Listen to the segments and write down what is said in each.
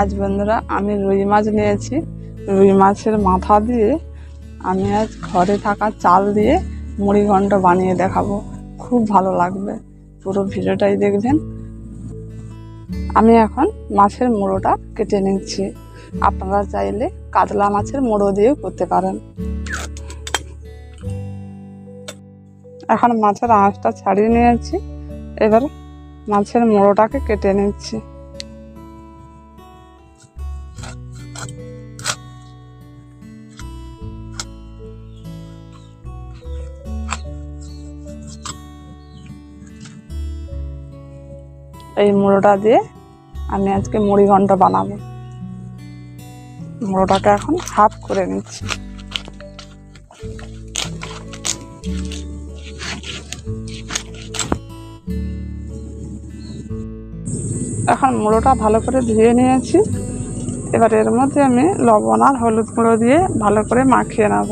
আজ বন্ধুরা, আমি রুই মাছ নিয়েছি। রুই মাছের মাথা দিয়ে আমি আজ ঘরে থাকা চাল দিয়ে মুড়ি ঘন্ট বানিয়ে দেখাবো। খুব ভালো লাগবে। পুরো ভিডিওটাই দেখবেন। আমি এখন মাছের মুড়োটা কেটে নিচ্ছি। আপনারা চাইলে কাতলা মাছের মুড়ো দিয়েও করতে পারেন। এখন মাছের আঁশটা ছাড়িয়ে নিয়েছি। এবার মাছের মুড়োটাকে কেটে নিচ্ছি। এই মুড়োটা দিয়ে আমি আজকে মুড়ি ঘন্ট বানাবো। মুড়োটাকে এখন হাফ করে নিচ্ছি। এখন মুড়োটা ভালো করে ধুয়ে নিয়েছি। এবার এর মধ্যে আমি লবণ আর হলুদ গুঁড়ো দিয়ে ভালো করে মাখিয়ে নেব।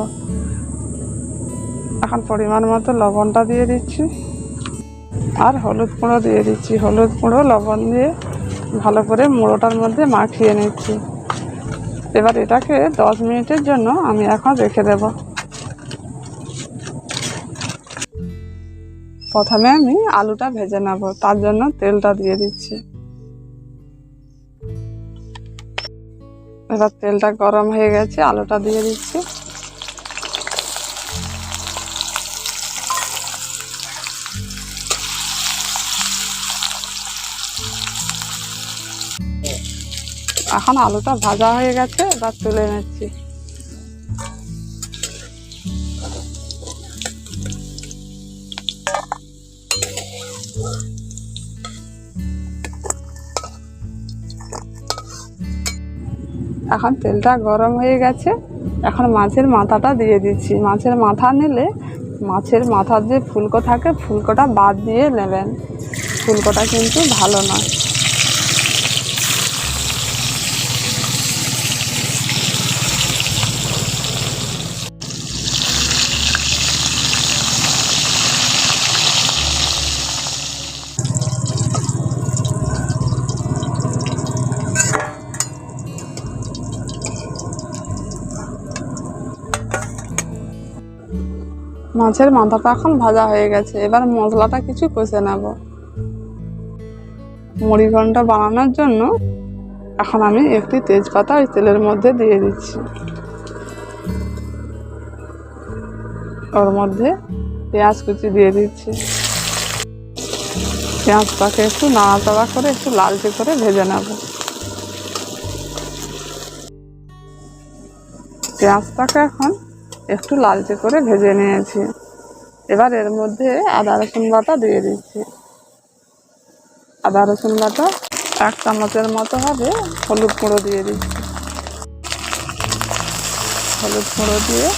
এখন পরিমাণ মতো লবণটা দিয়ে দিচ্ছি। আর হলুদ গুঁড়ো দিয়ে দিচ্ছি। হলুদ গুঁড়ো, লবণ দিয়ে ভালো করে মুড়োটার মধ্যে মাখিয়ে নিচ্ছি। এবার এটাকে দশ মিনিটের জন্য আমি এখন রেখে দেব। প্রথমে আমি আলুটা ভেজে নেব, তার জন্য তেলটা দিয়ে দিচ্ছি। এবার তেলটা গরম হয়ে গেছে, আলুটা দিয়ে দিচ্ছি। এখন আলুটা ভাজা হয়ে গেছে, এবার তুলে নিচ্ছি এখন তেলটা গরম হয়ে গেছে, এখন মাছের মাথাটা দিয়ে দিচ্ছি। মাছের মাথা নিলে মাছের মাথার যে ফুলকো থাকে, ফুলকোটা বাদ দিয়ে নেবেন। ফুলকোটা কিন্তু ভালো নয়। মাছের মাথাটা এখন ভাজা হয়ে গেছে, এবার মশলাটা কিছু কষে নেব। মুড়ি ঘণ্টা বানানোর জন্য এখন আমি একটি তেজপাতা ওই তেলের মধ্যে দিয়ে দিচ্ছি। ওর মধ্যে পেঁয়াজ কুচি দিয়ে দিচ্ছি। পেঁয়াজটাকে একটু নাড়াচাড়া করে একটু লালচে করে ভেজে নেব। পেঁয়াজটাকে এখন একটু লালচে করে ভেজে নিয়েছি। এবার এর মধ্যে আদা রসুন বাটা দিয়ে দিচ্ছি। আদা রসুন বাটা এক চামচের মতো হবে, হলুদ গুঁড়ো দিয়ে দিচ্ছি। হলুদ গুঁড়ো দিয়ে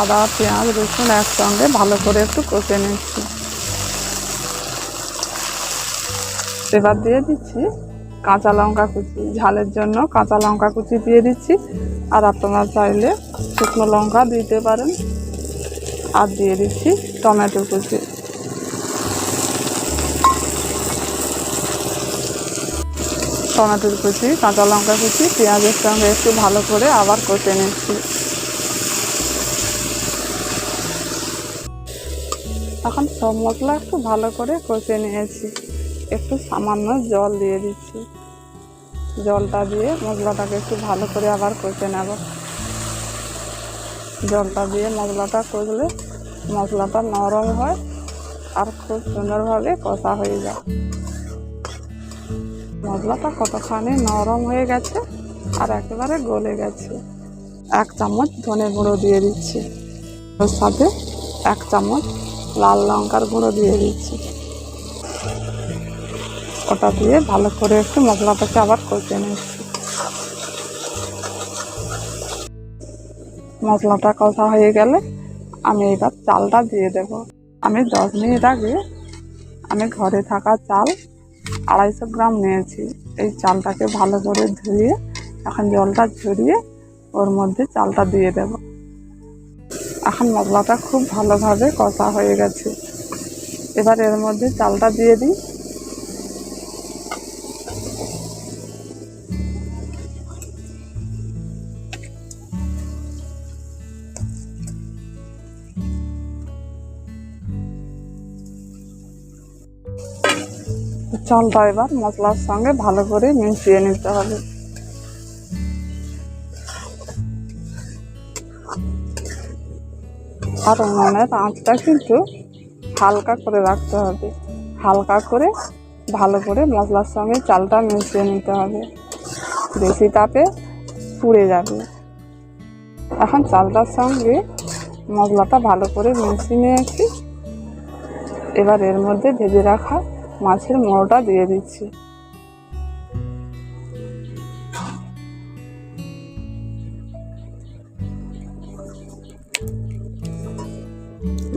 আদা, পেঁয়াজ, রসুন একসঙ্গে ভালো করে একটু কষে নিচ্ছি। এবার দিয়ে দিচ্ছি কাঁচা লঙ্কা কুচি, ঝালের জন্য কাঁচা লঙ্কা কুচি দিয়ে দিচ্ছি। আর আপনারা চাইলে শুকনো লঙ্কা দিতে পারেন। আর দিয়ে দিচ্ছি টমেটো কুচি। টমেটোর কুচি, কাঁচা লঙ্কা কুচি, পেঁয়াজের সঙ্গে একটু ভালো করে আবার কষে নিচ্ছি। এখন সব মশলা একটু ভালো করে কষে নিয়েছি। একটু সামান্য জল দিয়ে দিচ্ছি। জলটা দিয়ে মশলাটাকে একটু ভালো করে আবার কষে নেব। জলটা দিয়ে মশলাটা কষলে মশলাটা নরম হয় আর খুব সুন্দরভাবে কষা হয়ে যায়। মশলাটা কতখানি নরম হয়ে গেছে আর একেবারে গলে গেছে। এক চামচ ধনে গুঁড়ো দিয়ে দিচ্ছি। ওর সাথে এক চামচ লাল লঙ্কার গুঁড়ো দিয়ে দিচ্ছি। ওটা দিয়ে ভালো করে একটু মশলাটাকে আবার কষে নিচ্ছি। মশলাটা কষা হয়ে গেলে আমি এবার চালটা দিয়ে দেব। আমি দশ মিনিট আগে আমি ঘরে থাকা চাল আড়াইশো গ্রাম নিয়েছি। এই চালটাকে ভালো করে ধুয়ে, এখন জলটা ঝরিয়ে ওর মধ্যে চালটা দিয়ে দেব। এখন মশলাটা খুব ভালোভাবে কষা হয়ে গেছে। এবার এর মধ্যে চালটা দিয়ে দিই। চালটা এবার মশলার সঙ্গে ভালো করে মিশিয়ে নিতে হবে। আর উনুনের আঁচটা কিন্তু হালকা করে রাখতে হবে। হালকা করে ভালো করে মশলার সঙ্গে চালটা মিশিয়ে নিতে হবে। বেশি তাপে পুড়ে যাবে। এখন চালটার সঙ্গে মশলাটা ভালো করে মিশিয়ে নিয়েছি। এবার এর মধ্যে ভেজে রাখা মাছের মোড়োটা দিয়ে দিচ্ছি।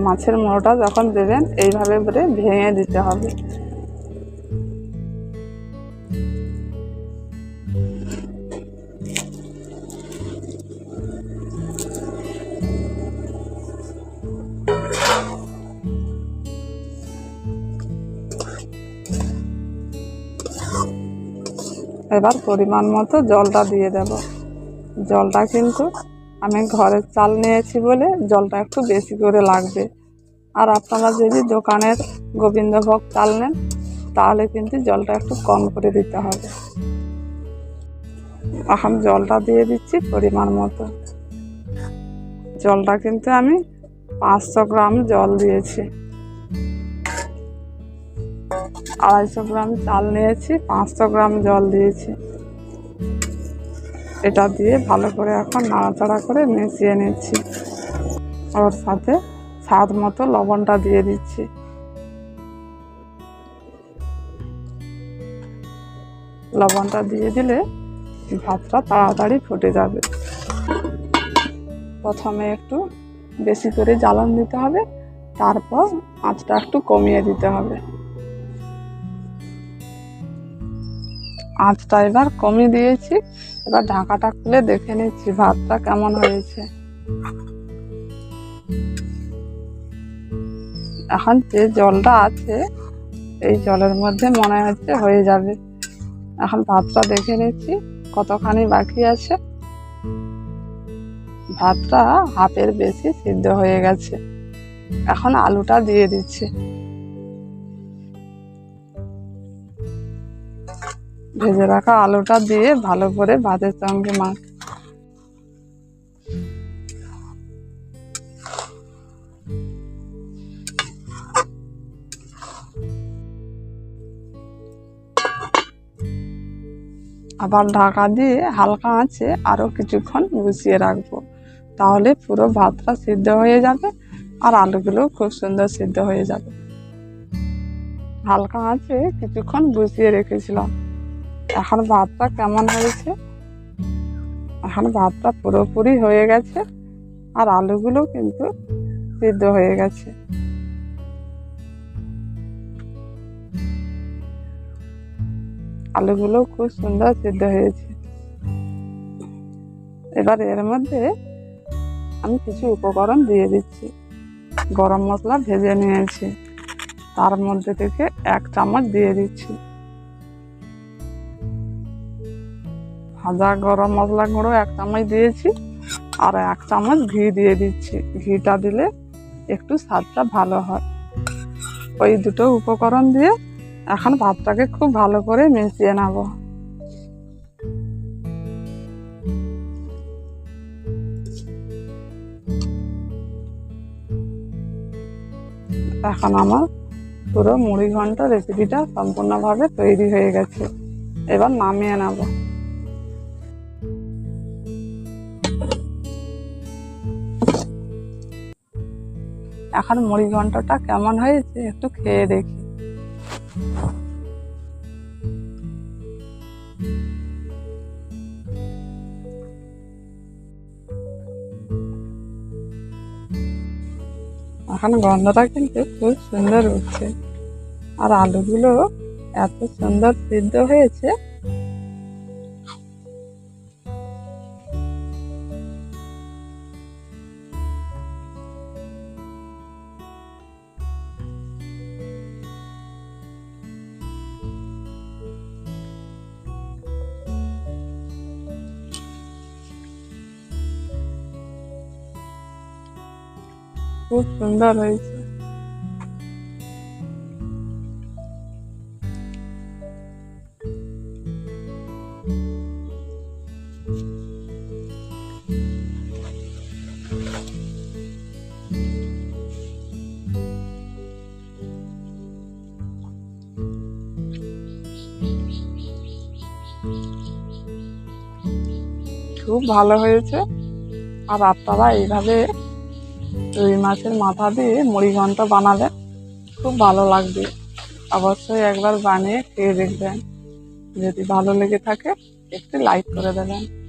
মাছের মোড়োটা যখন দেবেন এইভাবে করে ভেঙে দিতে হবে। এবার পরিমাণ মতো জলটা দিয়ে দেব। জলটা কিন্তু আমি ঘরের চাল নিয়েছি বলে জলটা একটু বেশি করে লাগবে। আর আপনারা যদি দোকানের গোবিন্দভোগ চাল নেন, তাহলে কিন্তু জলটা একটু কম করে দিতে হবে। এখন জলটা দিয়ে দিচ্ছি পরিমাণ মতো। জলটা কিন্তু আমি পাঁচশো গ্রাম জল দিয়েছি। আড়াইশো গ্রাম চাল নিয়েছি, পাঁচশো গ্রাম জল দিয়েছি। এটা দিয়ে ভালো করে এখন নাড়াচাড়া করে মিশিয়ে নিচ্ছি। ওর সাথে স্বাদ মতো লবণটা দিয়ে দিচ্ছি। লবণটা দিয়ে দিলে ভাতটা তাড়াতাড়ি ফুটে যাবে। প্রথমে একটু বেশি করে জ্বালন দিতে হবে, তারপর আঁচটা একটু কমিয়ে দিতে হবে। আঁচটা এবার কমিয়ে দিয়েছি। এবার ঢাকাটা খুলে দেখে নিচ্ছি, ভাতটা কেমন হয়েছে। এখন যে জলটা আছে, এই জলের মধ্যে মনে হচ্ছে হয়ে যাবে। এখন ভাতটা দেখে নিচ্ছি, কতখানি বাকি আছে। ভাতটা হাফের বেশি সিদ্ধ হয়ে গেছে। এখন আলুটা দিয়ে দিচ্ছি। ভেজে রাখা আলুটা দিয়ে ভালো করে ভাতের সঙ্গে মাখ। আবার ঢাকা দিয়ে হালকা আঁচে আরও কিছুক্ষণ বসিয়ে রাখব। তাহলে পুরো ভাতটা সিদ্ধ হয়ে যাবে আর আলুগুলো খুব সুন্দর সিদ্ধ হয়ে যাবে। হালকা আঁচে কিছুক্ষণ বসিয়ে রেখেছিলাম। এখন ভাতটা কেমন হয়েছে? এখন ভাতটা পুরোপুরি হয়ে গেছে, আর আলুগুলো কিন্তু সিদ্ধ হয়ে গেছে। আলুগুলো খুব সুন্দর সিদ্ধ হয়েছে। এবার এর মধ্যে আমি কিছু উপকরণ দিয়ে দিচ্ছি। গরম মশলা ভেজে নিয়েছি। তার মধ্যে থেকে এক চামচ দিয়ে দিচ্ছি। ভাজা গরম মশলা গুঁড়ো এক চামচ দিয়েছি আর এক চামচ ঘি দিয়ে দিচ্ছি। ঘিটা দিলে একটু স্বাদটা ভালো হয়। ওই দুটো উপকরণ দিয়ে এখন ভাতটাকে খুব ভালো করে মিশিয়ে নেব। এখন আমার পুরো মুড়ি ঘন্ট রেসিপিটা সম্পূর্ণভাবে তৈরি হয়ে গেছে। এবার নামিয়ে নেব। এখন মুড়ি ঘন্টটা কেমন হয়েছে একটু খেয়ে দেখি। এখন গন্ধটা কিন্তু খুব সুন্দর উঠছে আর আলুগুলো এত সুন্দর সিদ্ধ হয়েছে খুব সুন্দর হয়েছে। খুব ভালো হয়েছে। আর আপনারা এইভাবে রুই মাছের মাথা দিয়ে মুড়িঘণ্টা বানালে খুব ভালো লাগবে। অবশ্যই একবার বানিয়ে খেয়ে দেখবেন। যদি ভালো লেগে থাকে, একটু লাইক করে দেবেন।